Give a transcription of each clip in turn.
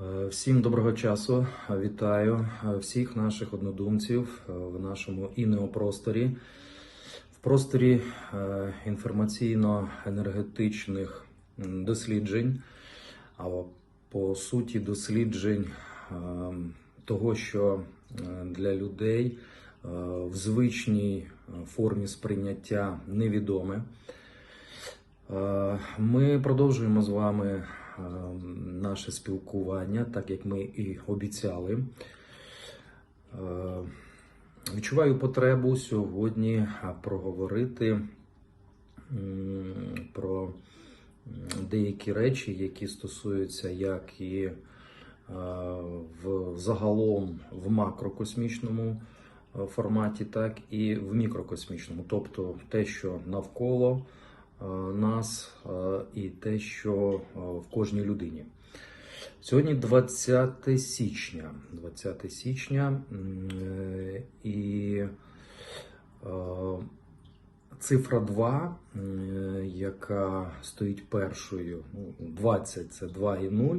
Е, Всім доброго часу. Вітаю е, всіх наших однодумців е, в нашому інеопросторі, в просторі інформаційно-енергетичних досліджень, а по суті досліджень того, що для людей в звичній формі сприйняття невідоме. Ми продовжуємо з вами наше спілкування, так як ми і обіцяли. Е, Відчуваю потребу сьогодні е, проговорити про деякі речі, які стосуються як і е, в загалом в макрокосмічному форматі, так і в мікрокосмічному, тобто те, що навколо нас е, і те, що е, в кожній людині. Сьогодні 20 січня. 20 січня е, і е, цифра 2, е, яка стоїть першою, ну, 20 це 2 і 0.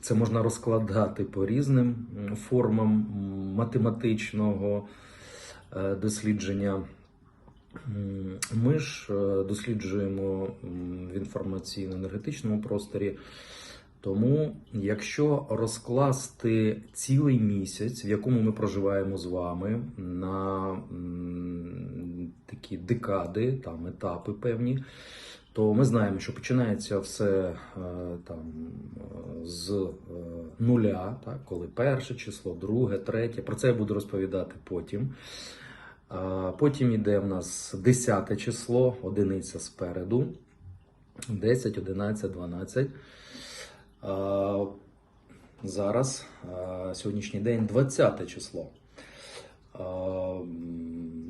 Це можна розкладати по різним формам математичного е, дослідження. Ми ж е, досліджуємо в інформаційно-енергетичному просторі. Тому, якщо розкласти цілий місяць, в якому ми проживаємо з вами, на такі декади, там етапи певні, то ми знаємо, що починається все е, там е, з нуля, так, коли перше число, друге, третє. Про це я буду розповідати потім. Потім йде в нас 10 число, одиниця спереду, 10, 11, 12. Зараз сьогоднішній день 20 число.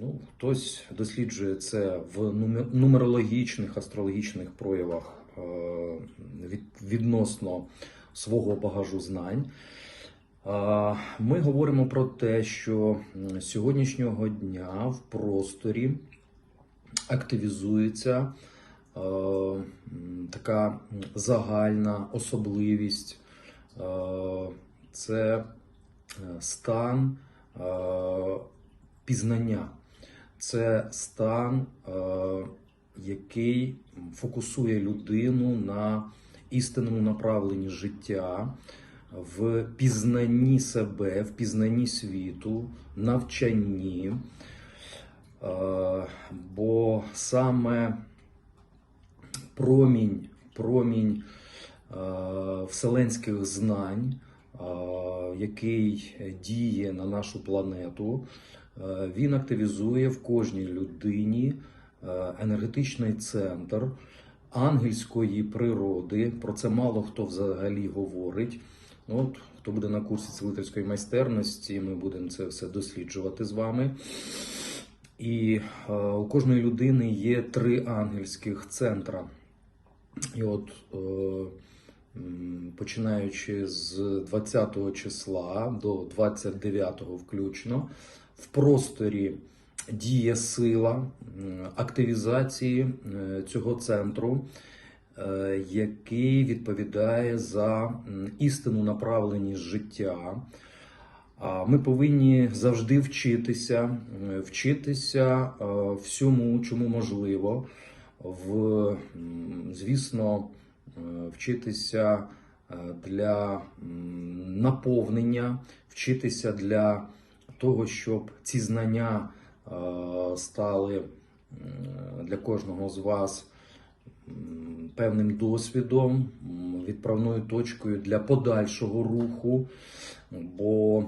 Ну, хтось досліджує це в нумерологічних, астрологічних проявах відносно свого багажу знань. Ми говоримо про те, що сьогоднішнього дня в просторі активізується така загальна особливість. Це е, стан пізнання, це стан, який фокусує людину на істинному направленні життя, в пізнанні себе, в пізнанні світу, навчанні. Е, Бо саме промінь, промінь е, вселенських знань, е, який діє на нашу планету, він активізує в кожній людині енергетичний центр ангельської природи. Про це мало хто взагалі говорить. Ну, От, хто буде на курсі цілительської майстерності, ми будемо це все досліджувати з вами. І е, у кожної людини є три ангельських центра. І от, е, починаючи з 20 числа до 29 включно, в просторі діє сила активізації е, цього центру, який відповідає за істинну направленість життя. Ми повинні завжди вчитися, е, вчитися е, всьому, чому можливо, в, звісно, е, вчитися е, для наповнення, вчитися для того, щоб ці знання е, стали для кожного з вас певним досвідом, відправною точкою для подальшого руху. Бо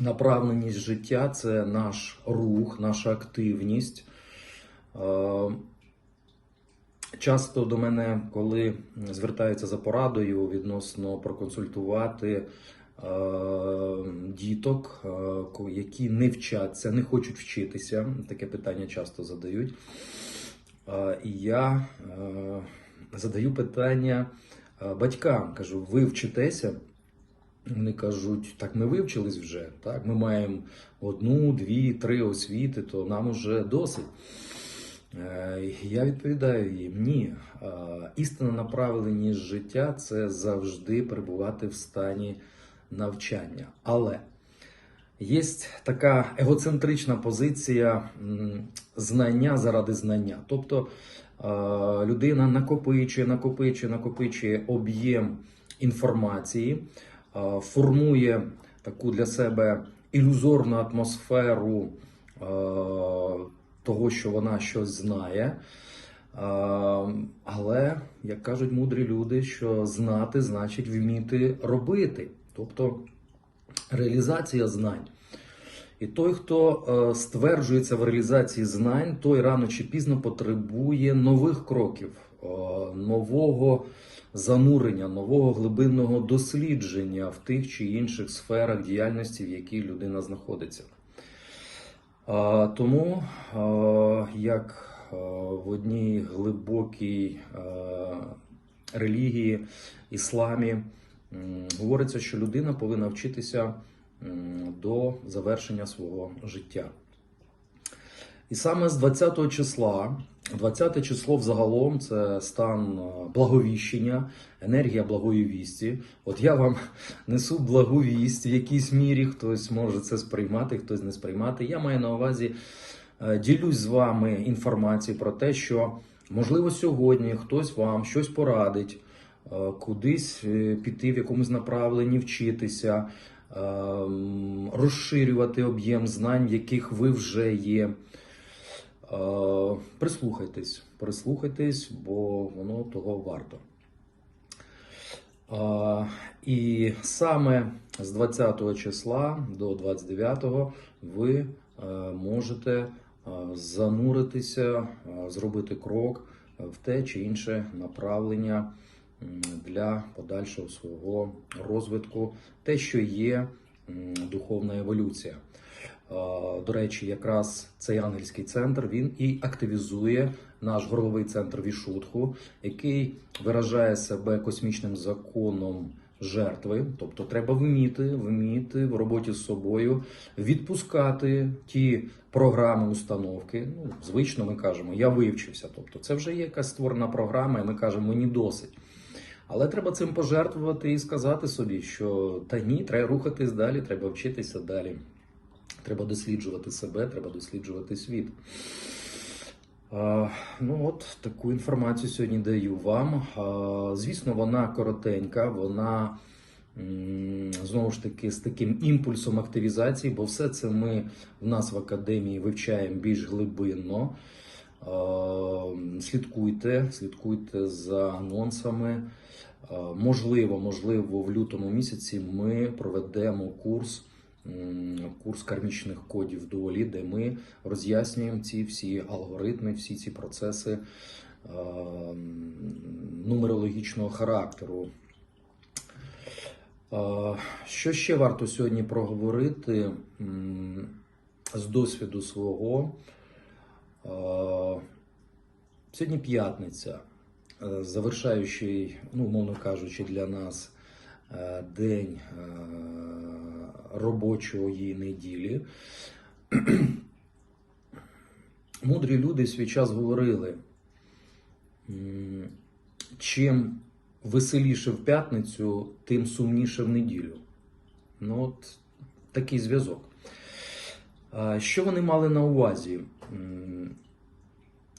направленість життя це наш рух, наша активність. Е, Часто до мене, коли звертаються за порадою відносно проконсультувати е, діток, е, які не вчаться, не хочуть вчитися, таке питання часто задають. І я е, задаю питання е, батькам, кажу, ви вчитеся? Вони кажуть, так ми вивчились вже, так, ми маємо одну, дві, три освіти, то нам уже досить. Е, Я відповідаю їм: ні. Істинна направленість життя це завжди перебувати в стані навчання. Але є така егоцентрична позиція знання заради знання. Тобто людина накопичує, накопичує, накопичує об'єм інформації, формує таку для себе ілюзорну атмосферу того, що вона щось знає. Але, як кажуть мудрі люди, що знати значить вміти робити. Тобто реалізація знань. І той, хто е, стверджується в реалізації знань, той рано чи пізно потребує нових кроків, е, нового занурення, нового глибинного дослідження в тих чи інших сферах діяльності, в якій людина знаходиться. Тому, е, як в одній глибокій релігії, ісламі, говориться, що людина повинна вчитися до завершення свого життя. І саме з 20 числа, 20 число взагалом це стан благовіщення, енергія благої вісті. От я вам несу благу вість в якійсь мірі, хтось може це сприймати, хтось не сприймати. Я маю на увазі, е, ділюсь з вами інформацією про те, що можливо сьогодні хтось вам щось порадить, кудись е, піти в якомусь направленні, вчитися, е, розширювати об'єм знань, в яких ви вже є. Е, Прислухайтесь, прислухайтесь, бо воно того варто. Е, І саме з 20 числа до 29 ви е, можете е, зануритися, е, зробити крок в те чи інше направлення для подальшого свого розвитку, те, що є духовна еволюція. До речі, якраз цей ангельський центр він і активізує наш горловий центр Вішутху, який виражає себе космічним законом жертви. Тобто, треба вміти, вміти в роботі з собою відпускати ті програми, установки. Ну, звично ми кажемо, я вивчився. Тобто, це вже є якась створена програма, і ми кажемо, мені досить. Але треба цим пожертвувати і сказати собі, що та ні, треба рухатись далі, треба вчитися далі. Треба досліджувати себе, треба досліджувати світ. А, ну от таку інформацію сьогодні даю вам. А, звісно, вона коротенька, вона знову ж таки з таким імпульсом активізації, бо все це ми в нас в академії вивчаємо більш глибинно. А, слідкуйте, слідкуйте за анонсами. Можливо, можливо, в лютому місяці ми проведемо курс курс кармічних кодів долі, де ми роз'яснюємо ці всі алгоритми, всі ці процеси е, нумерологічного характеру. Е, Що ще варто сьогодні проговорити з досвіду свого? Е, Сьогодні п'ятниця, е, завершаючий, ну, умовно кажучи, для нас е, день робочої неділі. Мудрі люди свій час говорили, чим веселіше в п'ятницю, тим сумніше в неділю. Ну, от такий зв'язок. Що вони мали на увазі? М,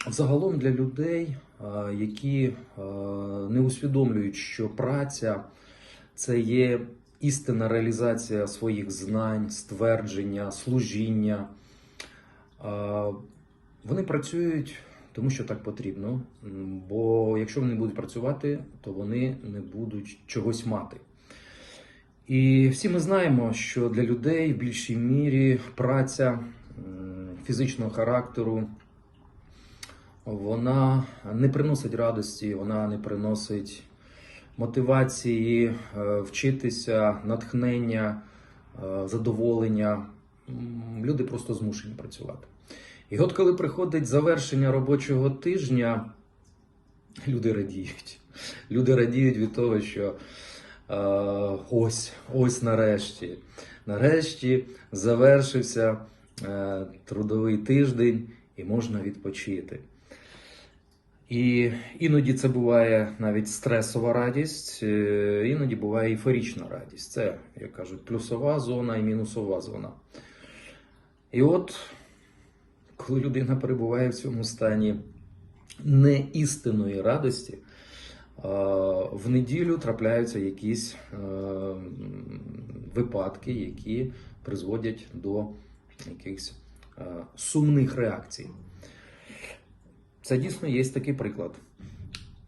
Взагалом для людей, які не усвідомлюють, що праця це є істинна реалізація своїх знань, ствердження, служіння. Вони працюють тому, що так потрібно. Бо якщо вони будуть працювати, то вони не будуть чогось мати. І всі ми знаємо, що для людей в більшій мірі праця фізичного характеру вона не приносить радості, вона не приносить мотивації е, вчитися, натхнення, е, задоволення. Люди просто змушені працювати. І от коли приходить завершення робочого тижня, люди радіють. Люди радіють від того, що е, ось, ось нарешті. Нарешті завершився трудовий тиждень і можна відпочити. І іноді це буває навіть стресова радість, е, іноді буває ейфорічна радість. Це, як кажуть, плюсова зона і мінусова зона. І от, коли людина перебуває в цьому стані неістинної радості, е, в неділю трапляються якісь е, випадки, які призводять до якихось е, сумних реакцій. Це дійсно є такий приклад.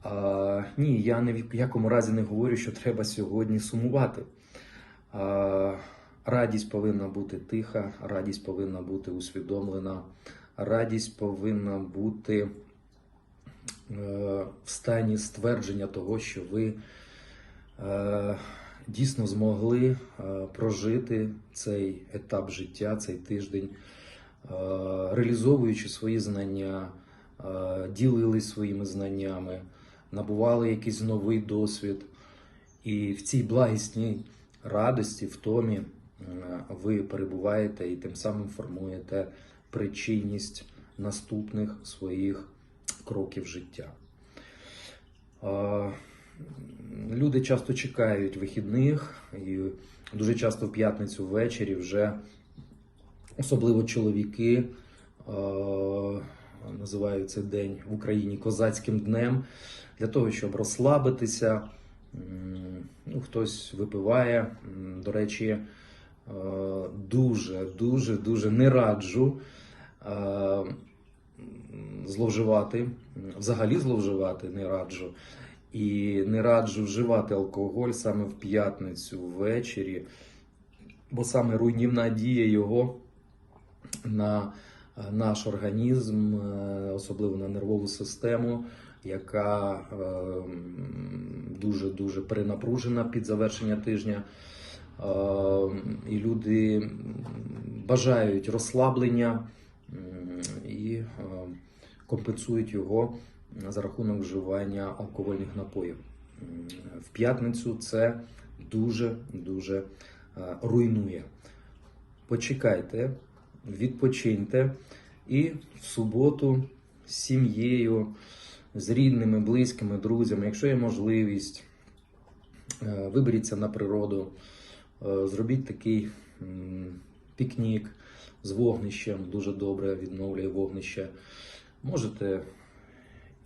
А, ні, я ні в якому разі не говорю, що треба сьогодні сумувати. А, радість повинна бути тиха, радість повинна бути усвідомлена, радість повинна бути е, в стані ствердження того, що ви е, дійсно змогли е, прожити цей етап життя, цей тиждень, е, реалізовуючи свої знання, е, ділились своїми знаннями, набували якийсь новий досвід. І в цій благісній радості, в томі е, ви перебуваєте і тим самим формуєте причинність наступних своїх кроків життя. Люди часто чекають вихідних, і дуже часто в п'ятницю ввечері вже особливо чоловіки е, називають цей день в Україні козацьким днем для того, щоб розслабитися. Ну, хтось випиває. До речі, е, дуже, дуже, дуже не раджу е, зловживати, взагалі зловживати не раджу. І не раджу вживати алкоголь саме в п'ятницю ввечері, бо саме руйнівна дія його на е, наш організм, е, особливо на нервову систему, яка дуже дуже перенапружена під завершення тижня. Е, І люди бажають розслаблення і е, компенсують його за рахунок вживання алкогольних напоїв. В п'ятницю це дуже дуже е, руйнує. Почекайте, відпочиньте і в суботу з сім'єю, з рідними, близькими, друзями, якщо є можливість, е, виберіться на природу, е, зробіть такий пікнік з вогнищем, дуже добре відновлює вогнище. Можете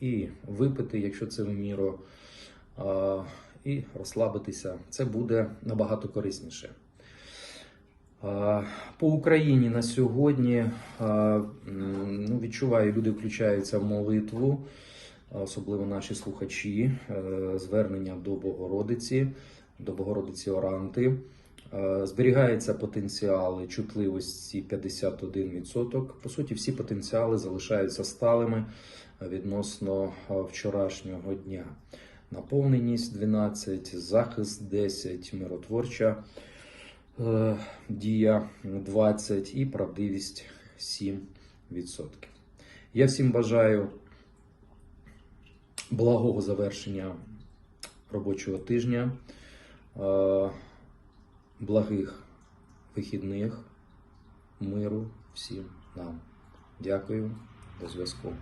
і випити, якщо це в міру, і розслабитися. Це буде набагато корисніше. По Україні на сьогодні ну, відчуваю, люди включаються в молитву, особливо наші слухачі, е, звернення до Богородиці, до Богородиці Оранти. Е, Зберігається потенціали чутливості 51%. По суті, всі потенціали залишаються сталими відносно е, вчорашнього дня. Наповненість 12, захист 10, миротворча е, дія 20 і правдивість 7%. Я всім бажаю благого завершення робочого тижня, е, благих вихідних, миру всім нам. Дякую, до зв'язку.